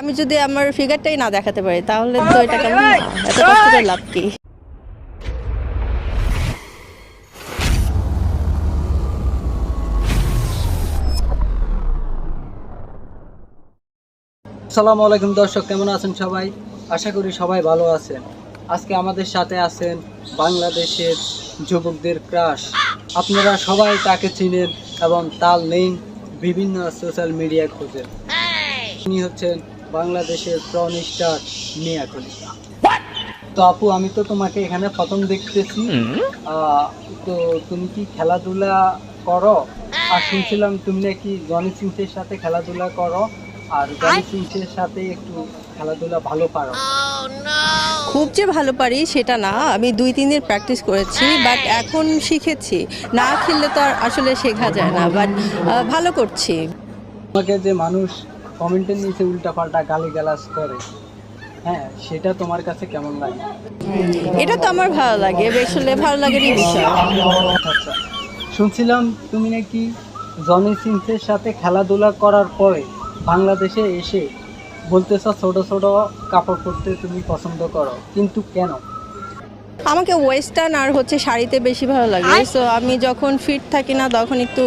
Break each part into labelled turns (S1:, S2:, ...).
S1: আমি যদি আমার ফিগারটাই না দেখাতে পারি, তাহলে তো এটা কেমন এত কষ্ট করে লাভ কি?
S2: আসসালামু আলাইকুম দর্শক, কেমন আছেন সবাই? আশা করি সবাই ভালো আছেন। আজকে আমাদের সাথে আছেন বাংলাদেশের যুবকদের ক্রাশ আপনারা সবাই তাকে চিনেন এবং তার লিঙ্ক বিভিন্ন সোশ্যাল মিডিয়ায় খোঁজেন। তিনি হচ্ছেন বাংলাদেশের প্রন স্টার মিয়া কলিকা তো আপু আমি তো তোমাকে এখানে প্রথম দেখতেছি। আহ, তো তুমি কি খেলাধুলা করো? আর শুনছিলাম তুমি নাকি জনি সিংসের সাথে খেলাধুলা করো। আর জনি সিংসের সাথে একটু খেলাধুলা ভালো পারো।
S1: খুব যে ভালো পারি সেটা না। আমি দুই তিন দিন প্র্যাকটিস করেছি বাট এখন শিখেছি। না খেললে তো আর আসলে শেখা যায় না বাট ভালো করছি।
S2: তোমাকে যে মানুষ কমেন্টের নিচে উল্টাপাল্টা গালি গালাজ করে। হ্যাঁ সেটা তোমার কাছে কেমন লাগে?
S1: এটা তো আমার ভালো লাগে আসলে ভালো লাগারই বিষয়
S2: আচ্ছা শুনছিলাম তুমি নাকি জনি সিংসের সাথে খেলাধুলা করার পরে বাংলাদেশে এসে বলতেছ ছোট ছোট কাপড় পরতে তুমি পছন্দ করো কিন্তু কেন?
S1: আমাকে ওয়েস্টার্ন আর হচ্ছে শাড়িতে বেশি ভালো লাগে। সো আমি যখন ফিট থাকি না তখন একটু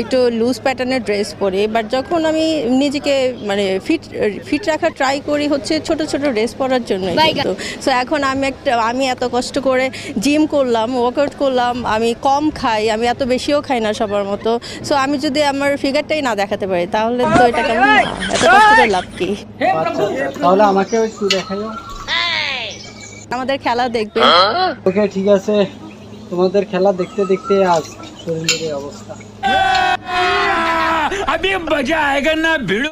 S1: একটু লুজ প্যাটার্নের ড্রেস পরি। বাট যখন আমি নিজেকে মানে ফিট ফিট রাখার ট্রাই করি হচ্ছে ছোট ছোট ড্রেস পরার জন্য কিন্তু। সো এখন আমি একটা আমি এত কষ্ট করে জিম করলাম ওয়ার্কআউট করলাম আমি কম খাই আমি এত বেশিও খাই না সবার মতো। সো আমি যদি আমার ফিগারটাই না দেখাতে পারি তাহলে তো এটা কেমন এত কষ্ট করে লাভ কি?
S2: আচ্ছা তাহলে আমাকেও একটু দেখাইও।
S1: আমাদের খেলা দেখবে
S2: ওকে ঠিক আছে তোমাদের খেলা দেখতে দেখতে আজ শরীরের এই অবস্থা
S3: अभी मजा आएगा ना भिड़ो